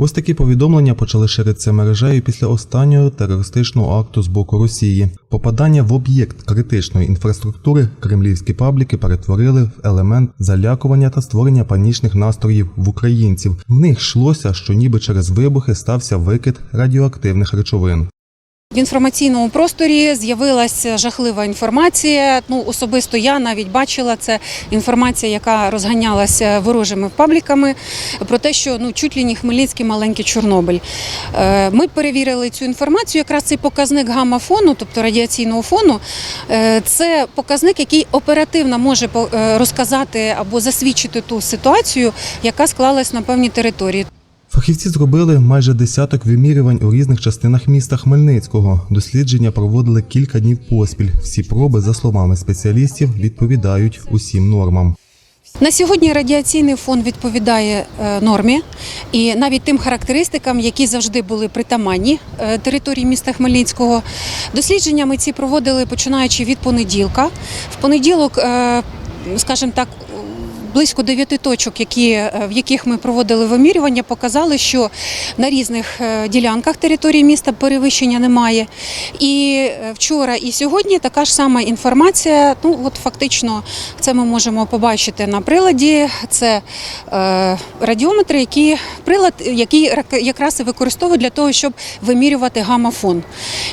Ось такі повідомлення почали ширитися мережею після останнього терористичного акту з боку Росії. Попадання в об'єкт критичної інфраструктури кремлівські пабліки перетворили в елемент залякування та створення панічних настроїв в українців. В них йшлося, що ніби через вибухи стався викид радіоактивних речовин. В інформаційному просторі з'явилася жахлива інформація. Ну особисто я навіть бачила це інформація, яка розганялася ворожими пабліками про те, що ну чуть ли не Хмельницький маленький Чорнобиль. Е, Ми перевірили цю інформацію. Якраз цей показник гамма-фону, тобто радіаційного фону, е, це показник, який оперативно може е, розказати або засвідчити ту ситуацію, яка склалась на певній території. Фахівці зробили майже десяток вимірювань у різних частинах міста Хмельницького. Дослідження проводили кілька днів поспіль. Всі проби, за словами спеціалістів, відповідають усім нормам. На сьогодні радіаційний фон відповідає е, нормі і навіть тим характеристикам, які завжди були притаманні е, території міста Хмельницького. Дослідження ми ці проводили починаючи від понеділка. В понеділок, е, скажімо так, близько дев'яти точок, які, е, в яких ми проводили вимірювання, показали, що на різних е, ділянках території міста перевищення немає. І е, вчора і сьогодні така ж сама інформація. Ну от фактично, це ми можемо побачити на приладі. Це е, радіометри, які прилад, який якраз і використовують для того, щоб вимірювати гамафон.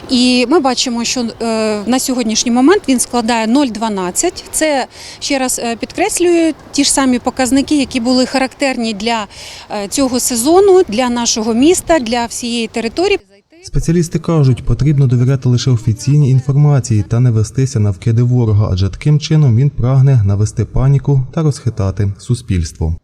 І ми бачимо, що е, на сьогоднішній момент він складає 0,12. Це ще раз е, підкреслюю ті ж самі показники, які були характерні для е, цього сезону, для нашого міста, для всієї території. Спеціалісти кажуть, потрібно довіряти лише офіційній інформації та не вестися на вкиди ворога, адже таким чином він прагне навести паніку та розхитати суспільство.